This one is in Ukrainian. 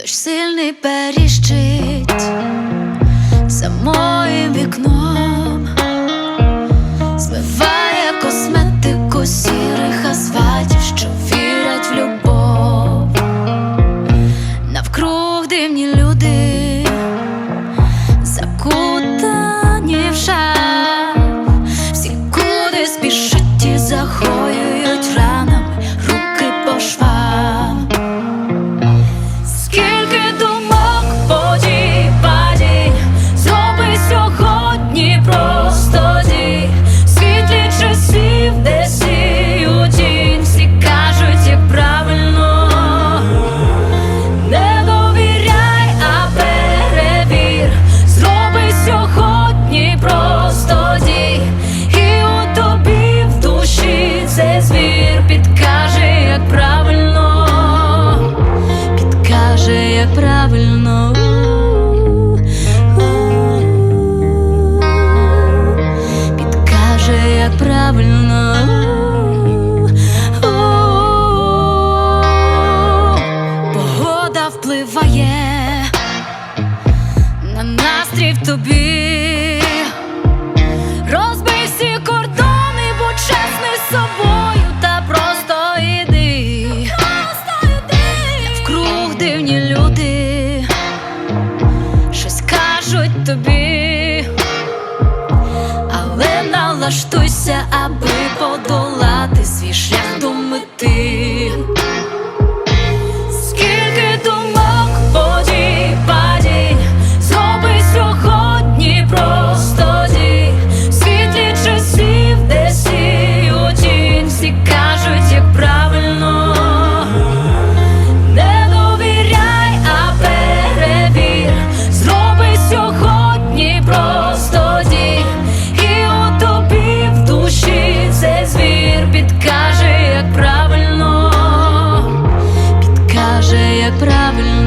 дощ сильний періщить. Само тобі, розбий всі кордони, будь чесний з собою, та просто йди, В круг дивні люди, щось кажуть тобі, але налаштуйся, аби подолати свій шлях до мети. неправильно.